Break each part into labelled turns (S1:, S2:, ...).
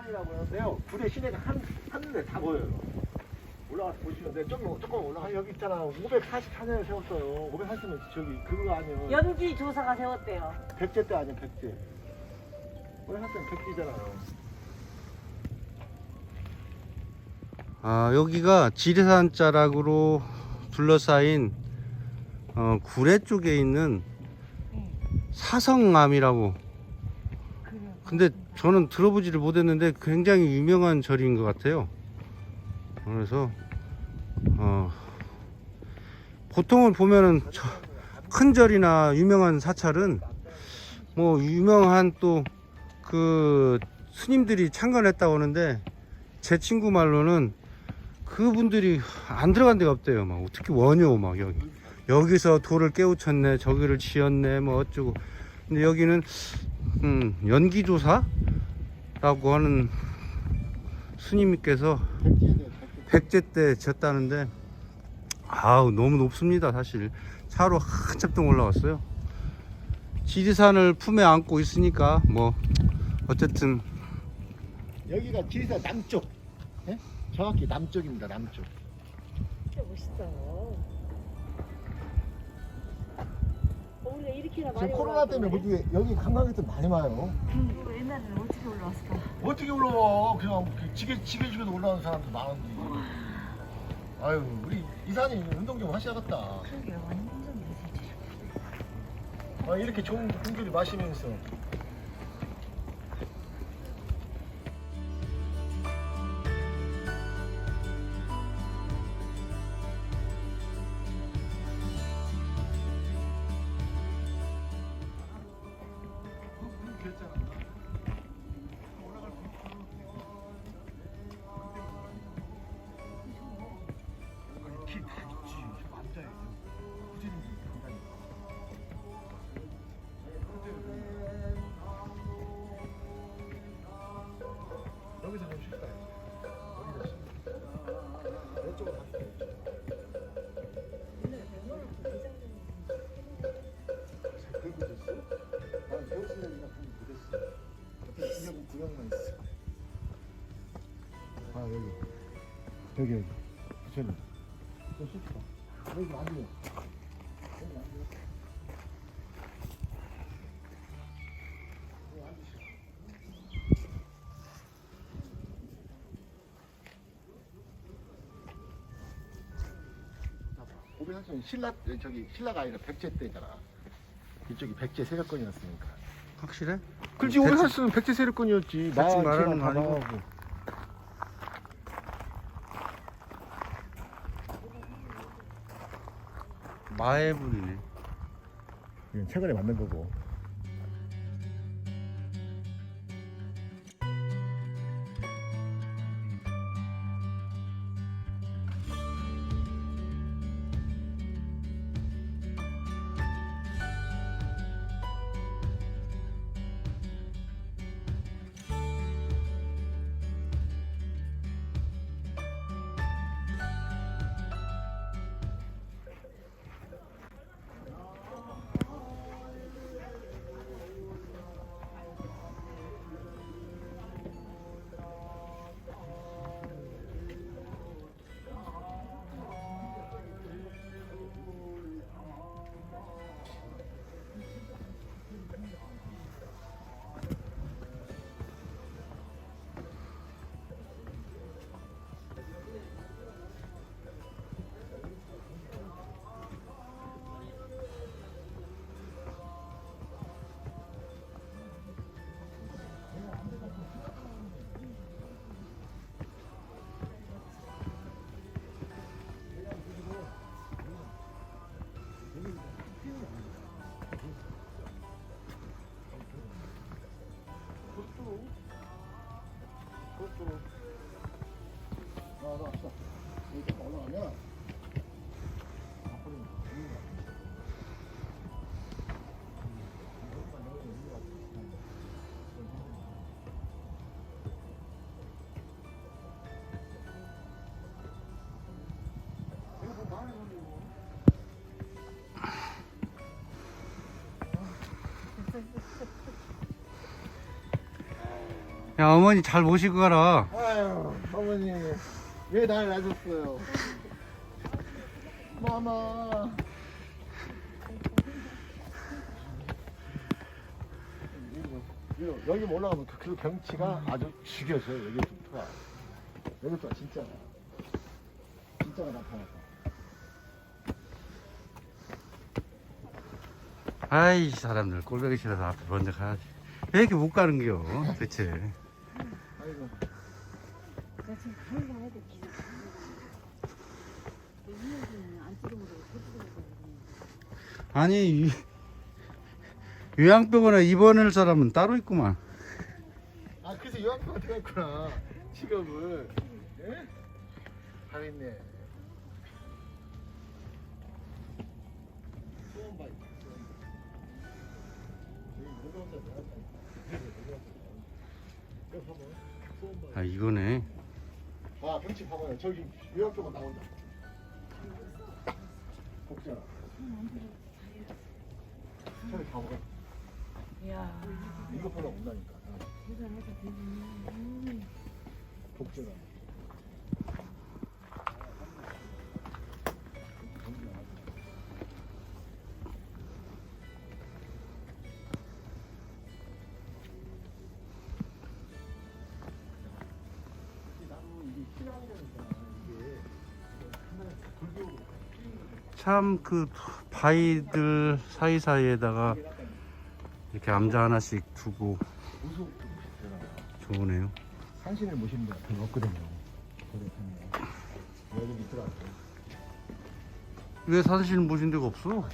S1: 산이라고 하는데요. 부대 시내가 한, 한눈에 다 보여요. 올라가서 보시면 돼. 조금, 조금 올라가. 여기 있잖아. 544년에 세웠어요. 540년 저기, 그거 아니면.
S2: 연기 조사가 세웠대요.
S1: 백제 때 아니면 백제. 540년 백제잖아요.
S3: 아, 여기가 지리산 자락으로 둘러싸인 어, 구례 쪽에 있는 사성암이라고. 근데 저는 들어보지를 못했는데 굉장히 유명한 절인 것 같아요. 그래서 어, 보통은 보면은 저- 큰 절이나 유명한 사찰은 뭐 유명한 또 그 스님들이 창건했다고 하는데 제 친구 말로는 그분들이 안 들어간 데가 없대요. 막 어떻게 원효 막 여기 여기서 돌을 깨우쳤네, 저기를 지었네, 뭐 어쩌고. 근데 여기는 음, 연기조사 라고 하는 스님께서
S1: 백제.
S3: 때 졌다는데 아우 너무 높습니다 사실 차로 한참 동안 올라왔어요 지리산을 품에 안고 있으니까 뭐 어쨌든
S1: 여기가 지리산 남쪽. 예? 정확히 남쪽입니다, 남쪽.
S2: 진짜 멋있다. 어, 우리가 이렇게나 많이
S1: 지금 코로나 때문에
S2: 올라왔는데.
S1: 여기, 여기 관광객들 많이 와요.
S2: 그 옛날에는 어떻게 올라왔을까?
S1: 어떻게 올라와? 그냥 지게 지게 지게도 올라오는 사람도 많은데. 아유, 우리 이사님 운동 좀 하셔야겠다.
S2: 그러게 완전 무서지.
S1: 아, 이렇게 좋은 공기를 마시면서. 여기 여기 저는 좀 쉴까? 여기 앉으면 여기 앉으면 여기 앉으시오. 오백사천 신라 저기 신라가 아니라 백제 때잖아. 이쪽이 백제 세력권이었으니까.
S3: 확실해?
S1: 그렇지
S3: 백제-
S1: 오백사천은 백제 세력권이었지. 마,
S3: 말하는 거 아니고.
S1: 다가오고.
S3: 마애분이네
S1: 이건 최근에 만든 거고.
S3: 야 어머니 잘 모시고 가라
S1: 아유, 어머니 왜 날 놔줬어요? 마마. 여기 올라가면 그, 그 경치가 아주 죽여져요. 여기부터가. 여기부터가 진짜가. 진짜가 나타났다.
S3: 아이 사람들 꼴보기 싫어서 앞에 먼저 가야지 왜 이렇게 못 가는겨 대체
S2: 지금 가는 거 해도 기이 이야기는 안 찍으면 못 찍으면
S3: 아니 유- 요양병원에 입원할 사람은 따로 있구만
S1: 아, 그래서 요한표가 되었구나. 직업을. 예? 잘했네.
S3: 아 이거네
S1: 아, 병치 봐봐요. 저기 요양표가 나온다. 복잖아. 저기 봐봐.
S2: 이야
S1: 이것보다 온다니까.
S2: 대단하다 대단해
S1: 복제가.
S3: 참 그 바위들 사이사이에다가 이렇게 암자 하나씩 두고 좋으네요
S1: 산신을 모시는 별로 없거든요. 여기 밑으로.
S3: 왜 산실 모신 데가 없어?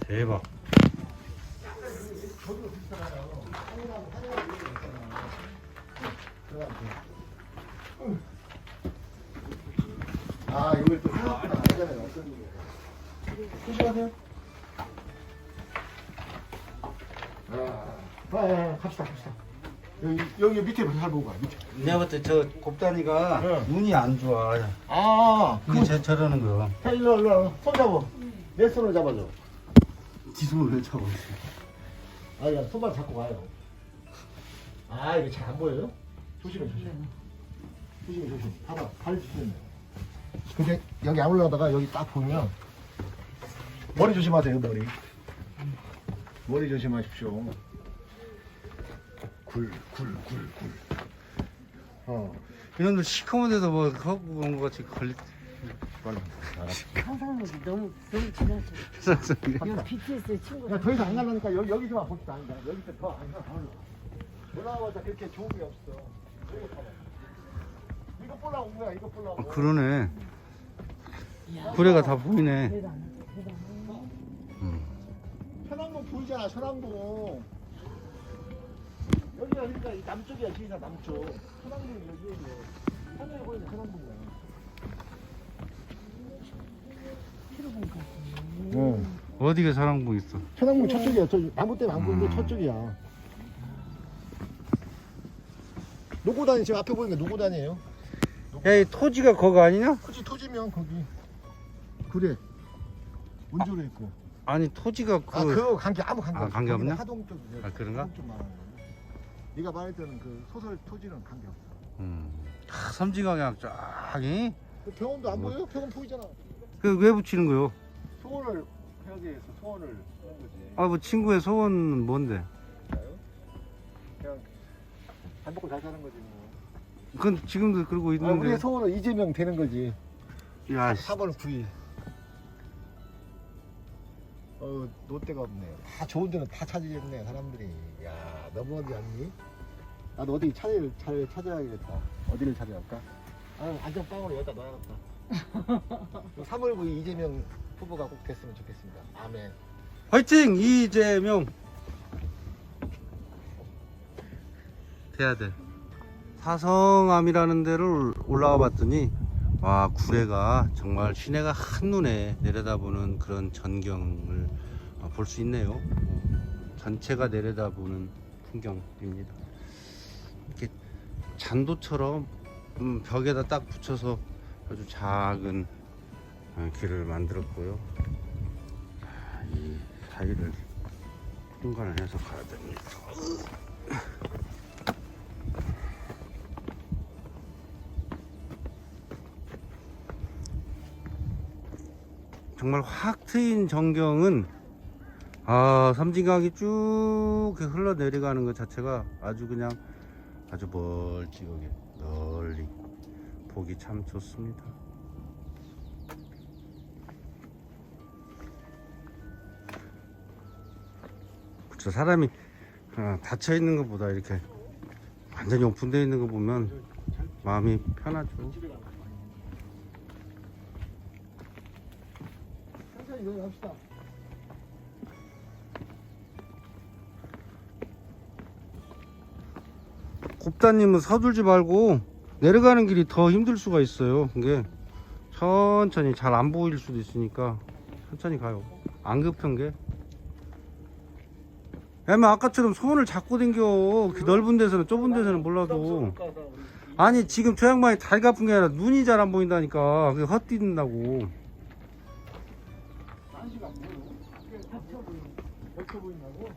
S3: 대박
S1: 아, 이걸 또 생각보다 안 하잖아요. 조심하세요. 아, 아, 아, 갑시다, 갑시다. 여기, 여기 밑에 잘 보고 가, 밑에.
S3: 내가 볼때 저 곱다니가
S1: 네.
S3: 눈이 안 좋아
S1: 아,
S3: 그게 제 저러는 거야
S1: 자, 일로, 일로. 손 잡아. 내 손을 잡아줘.
S3: 뒤손을 왜 잡아
S1: 아, 야, 손만 잡고 가요. 아, 이게 잘 안 보여요? 조심해, 조심해. 조심해, 조심. 봐봐, 발 조심해. 근데 여기 안 올라가다가 여기 딱 보면 머리 조심하세요, 머리. 머리 조심하십시오. 굴, 굴, 굴, 굴. 어,
S3: 이놈들 시커먼데도 뭐 하고 온것 같이 걸리
S1: 빨리.
S2: 상상력이 너무 너무 지나쳐
S3: 세상에.
S2: 여기 BTS 친구
S1: 야, 더 이상 안 가려니까 여기, 여기서만 봅시다. 아니다. 여기서 더안 가. 올라와봤자 그렇게 좋은 게 없어. 여기. 이거 보려고 온 거야, 이거 보려고.
S3: 어, 그러네 구레가 다 보이네 음.
S1: 천왕봉 보이잖아, 천왕봉. 여기가 그러니까 이 남쪽이야, 지리산 남쪽. 천왕봉이 여기에 있네. 하늘에 보이는 응.
S3: 어디가 사랑봉 있어
S1: 천왕봉 저쪽이야. 저 나무 때문에 안 보이는데
S3: 음.
S1: 저쪽이야. 노고단이 지금 앞에 보이는 게 노고단이에요.
S3: 야 이 토지가 거기 아니냐?
S1: 그치, 토지면 거기. 그래. 원조로 있고.
S3: 아니 토지가 그
S1: 아, 그거 관계 아무 관계
S3: 아,
S1: 없어.
S3: 관계
S1: 거기는
S3: 없냐?
S1: 하동 쪽이야.
S3: 아, 그런가?
S1: 하동 쪽 말하는 거야. 네가 말했던 그 소설 토지는 관계 없어.
S3: 음. 다 섬진강약 쫙이
S1: 그 병원도 안
S3: 뭐.
S1: 보여? 병원 보이잖아.
S3: 그왜 붙이는 거요?
S1: 소원을 회계에서 소원을 하는 거지.
S3: 아 뭐 친구의 소원은 뭔데?
S1: 밥 먹고 잘 사는 거지 뭐.
S3: 그건 지금도 그러고
S1: 아,
S3: 있는데
S1: 우리의 소원은 이재명 되는 거지.
S3: 야 씨.
S1: 4월 9일. 어, 노때가 없네. 다 좋은 데는 다 찾으겠네, 사람들이. 야, 너무 어디 왔니? 나도 어디 찾을, 잘 찾아야겠다. 어디를 찾아갈까? 아, 안전 빵으로 여기다 넣어놨다. 3월 9일 이재명 후보가 꼭 됐으면 좋겠습니다. 아멘.
S3: 화이팅 이재명 돼야 돼 사성암이라는 데를 올라가 봤더니 와 구례가 정말 시내가 한눈에 내려다보는 그런 전경을 볼 수 있네요 어, 전체가 내려다보는 풍경입니다 이렇게 잔도처럼 음, 벽에다 딱 붙여서 아주 작은 어, 길을 만들었고요. 자, 이 사이를 통과를 해서 가야 됩니다. 정말 확 트인 전경은 아 삼진강이 쭉 흘러내려가는 것 자체가 아주 그냥 아주 멀찍하게 널리 보기 참 좋습니다. 그쵸 사람이 아, 닫혀 있는 것보다 이렇게 완전히 오픈되어 있는 거 보면 마음이 편하죠.
S1: 여기 합시다.
S3: 곱다님은 서둘지 말고 내려가는 길이 더 힘들 수가 있어요. 그게 천천히 잘 안 보일 수도 있으니까 천천히 가요. 안 급한 게. 야마 아까처럼 손을 잡고 댕겨. 그 넓은 데서는 좁은 데서는 몰라도. 아니 지금 저 양반이 다리가 아픈 게 아니라 눈이 잘 안 보인다니까. 그게 헛뛴다고.
S1: 겹쳐 보인다고?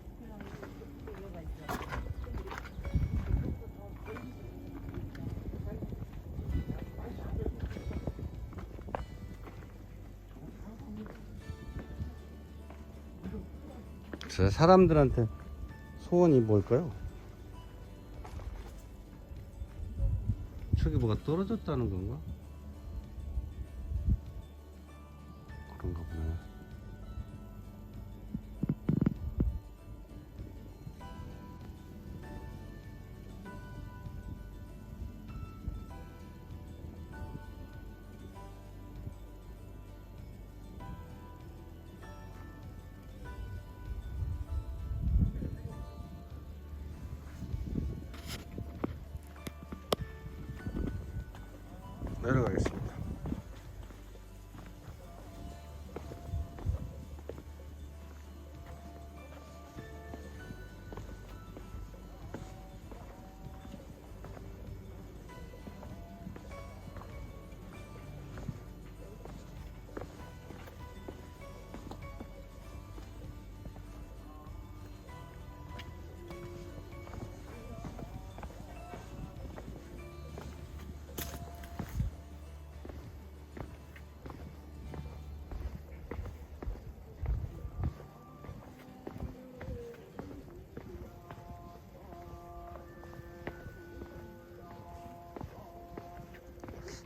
S3: 저 사람들한테 소원이 뭘까요? 저기 뭐가 떨어졌다는 건가?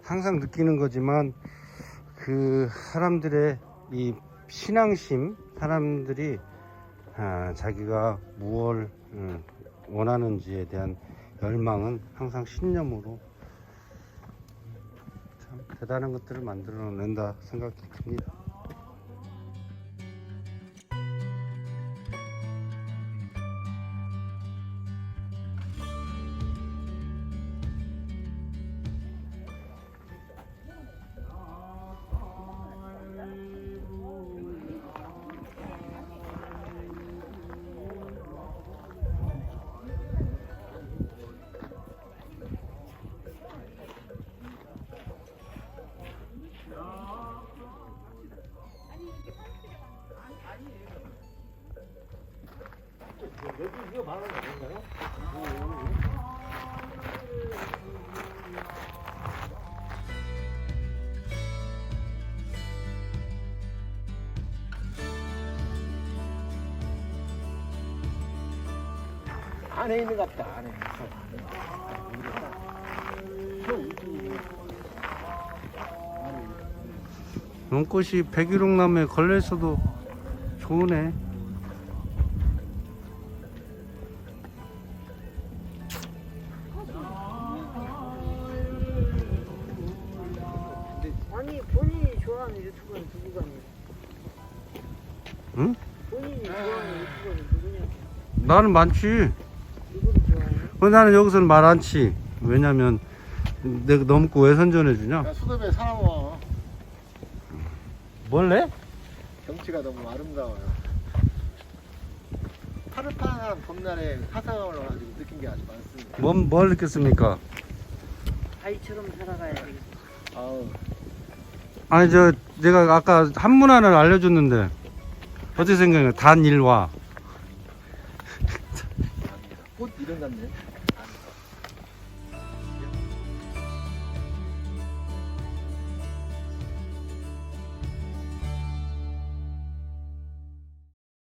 S3: 항상 느끼는 거지만 그 사람들의 이 신앙심 사람들이 아, 자기가 무엇을 음, 원하는지에 대한 열망은 항상 신념으로 참 대단한 것들을 만들어낸다 생각이 듭니다.
S1: 안에 있는 것 같다, 안에.
S3: 연꽃이 백일홍나무에 걸려 있어도 좋으네.
S2: 아니 본인이 좋아하는 유튜버는 누구가 있냐?
S3: 응?
S2: 본인이 좋아하는 유튜버는 누구냐?
S3: 나는 많지. 어, 나는 여기서는 말 않지. 왜냐면 내가 넘고 왜 선전해주냐?
S1: 야, 수도배 와.
S3: 뭘래?
S1: 경치가 너무 아름다워요. 파릇파릇한 봄날에 사상을 가지고 느낀 게 아주 많습니다.
S3: 뭘, 뭘 느꼈습니까?
S2: 아이처럼 살아가야 돼.
S1: 아우,
S3: 아니 저 내가 아까 한문화를 알려줬는데 어떻게 생각해요? 단일화
S1: 꽃 이름 같네.